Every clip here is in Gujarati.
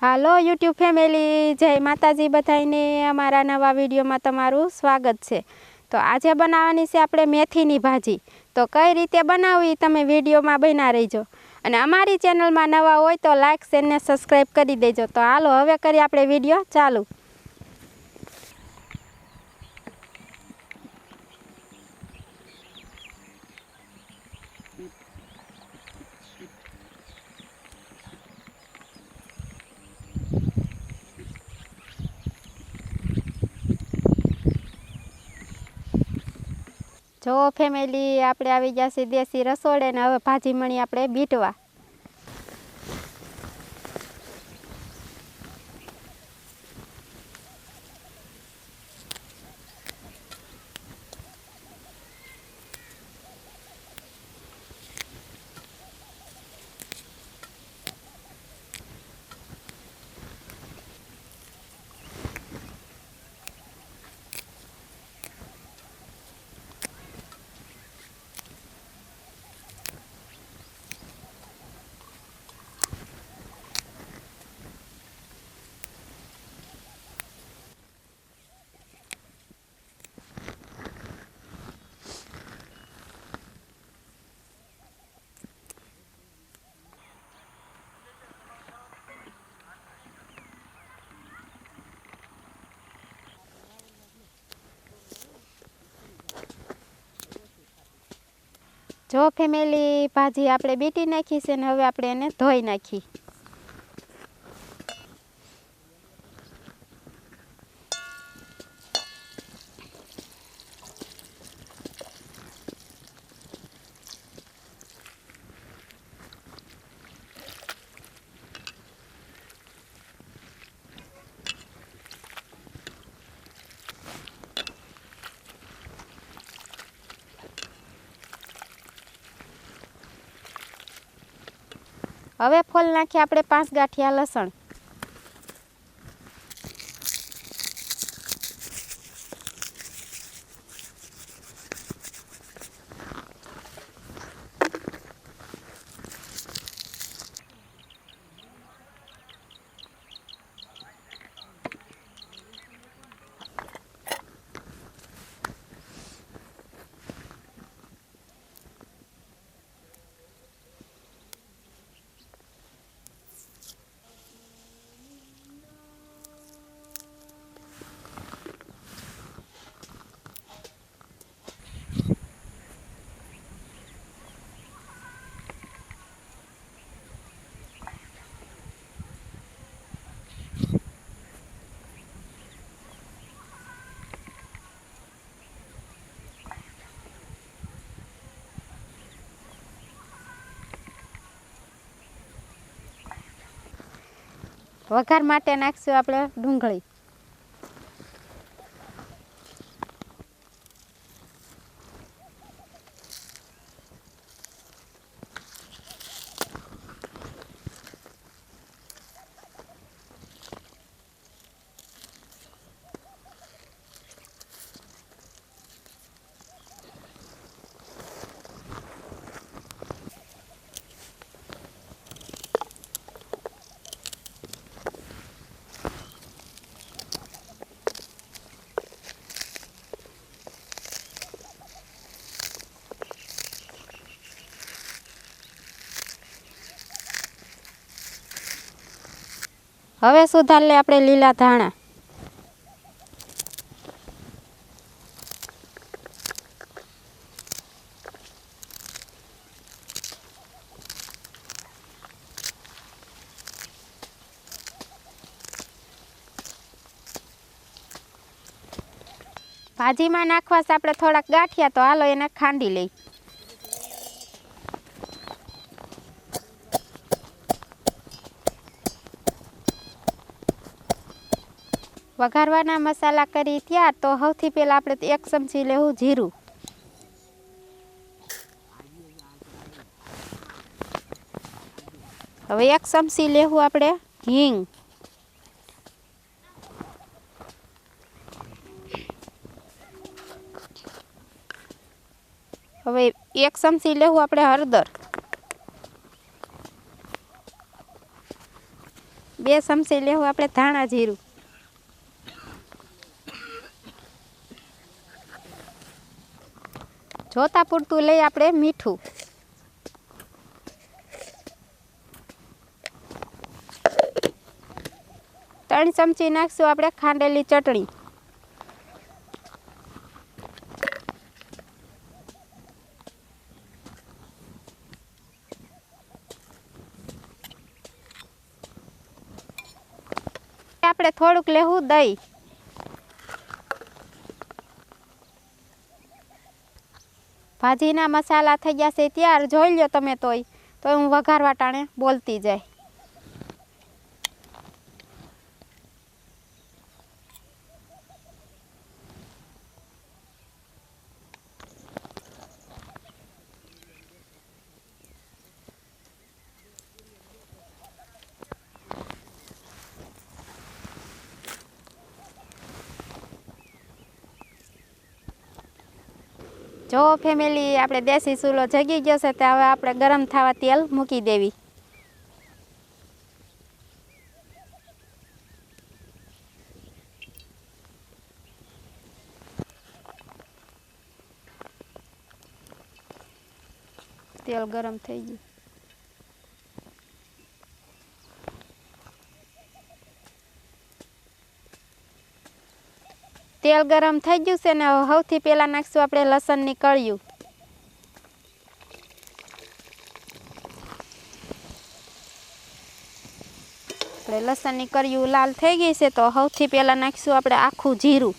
હાલો, યુટ્યુબ ફેમિલી. જય માતાજી બધાઈને અમારા નવા વિડીયોમાં તમારું સ્વાગત છે. તો આજે બનાવવાની છે આપણે મેથીની ભાજી. તો કઈ રીતે બનાવવી તમે વિડીયોમાં બના રહીજો. અને અમારી ચેનલમાં નવા હોય તો લાઇક શેર ને સબસ્ક્રાઈબ કરી દેજો. તો હાલો, હવે કરી આપણે વીડિયો ચાલુ. જો ફેમિલી આપણે આવી ગયા છે દેશી રસોડે ને હવે ભાજી મણી આપણે બીટવા. જો ફેમિલી ભાજી આપણે બીટી નાખી છે ને હવે આપણે એને ધોઈ નાખી. હવે ફોલ નાખીએ આપણે પાંચ ગાંઠિયા લસણ. વઘાર માટે નાખશું આપણે ડુંગળી. હવે સુધાર લે આપણે લીલા ધાણા. ભાજીમાં નાખવા આપણે થોડાક ગાંઠિયા તો હાલો એને ખાંડી લઈ. વઘારવાના મસાલા કરી ત્યાં તો સૌથી પહેલાં આપણે એક ચમચી લેવું જીરું. હવે એક ચમચી લેવું આપણે હિંગ હવે એક ચમચી લેવું આપણે હળદર. બે ચમચી લેવું આપણે ધાણા જીરું. જોતા પૂરતું લઈ આપણે મીઠું. ત્રણ ચમચી નાખશું આપણે ખાંડેલી ચટણી. આપણે થોડુંક લેવું દહીં. ભાજીના મસાલા થઈ ગયા છે, ત્યાર જોઈ લો તમે તોય. તો હું વઘારવા ટાણે બોલતી જાય. જો ફેમિલી આપણે દેશી ચૂલો જગી ગયો છે, તો હવે આપણે ગરમ થવા તેલ મૂકી દેવી. તેલ ગરમ થઈ ગયું. તેલ ગરમ થઈ ગયું છે ને સૌથી પહેલાં નાખશું આપણે લસણની કળિયું. આપણે લસણની કળિયું લાલ થઈ ગઈ છે તો સૌથી પહેલાં નાખશું આપણે આખું જીરું.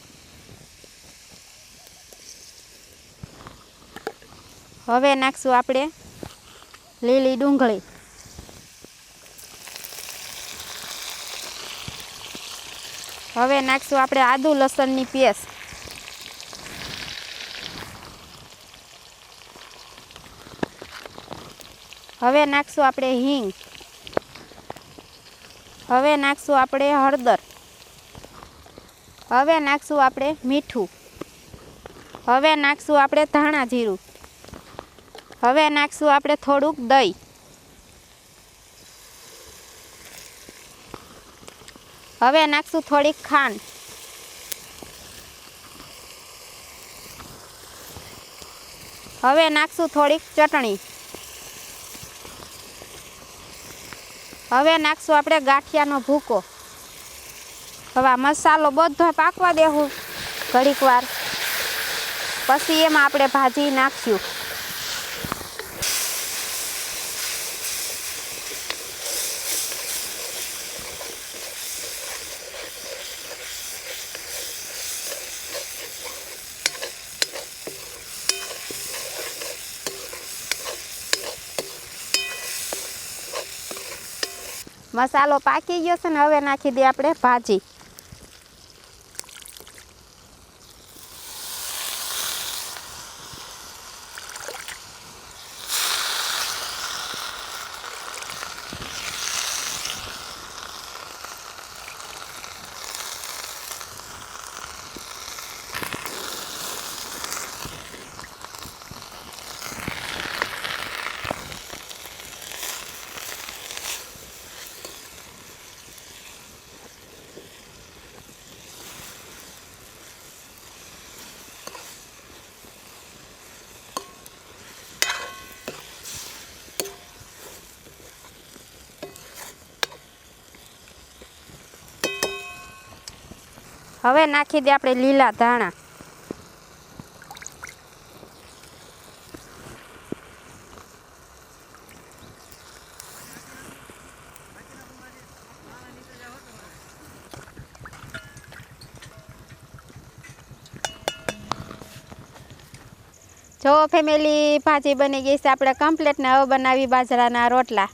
હવે નાખશું આપણે લીલી ડુંગળી. હવે નાખશું આપણે આદુ લસણની પેસ્ટ. હવે નાખશું આપણે હિંગ. હવે નાખશું આપણે હળદર. હવે નાખશું આપણે મીઠું. હવે નાખશું આપણે ધાણા જીરું. હવે નાખશું આપણે થોડુંક દહીં. હવે નાખશું થોડીક ખાંડ. હવે નાખશું થોડીક ચટણી. હવે નાખશું આપણે ગાંઠિયાનો ભૂકો. હવે મસાલો બધો પાકવા દેવું ઘડીક વાર. પછી એમાં આપણે ભાજી નાખશું. મસાલો પાકી ગયો છે ને હવે નાખી દઈએ આપણે ભાજી. હવે નાખી દે આપણે લીલા ધાણા. જો ફેમિલી ભાજી બની ગઈ છે, આપણે કમ્પ્લીટ ને હવે બનાવી બાજરાના રોટલા.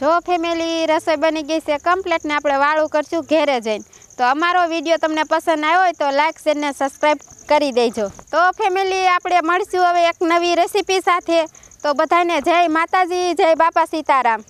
જો ફેમિલી રસોઈ બની ગઈ છે કમ્પ્લીટ ને આપણે વાળું કરશું ઘેરે જઈને. તો અમારો વીડિયો તમને પસંદ આવ્યો હોય તો લાઈક શેર ને સબસ્ક્રાઈબ કરી દેજો. તો ફેમિલી આપણે મળશું હવે એક નવી રેસીપી સાથે. તો બધાને જય માતાજી, જય બાપા સીતારામ.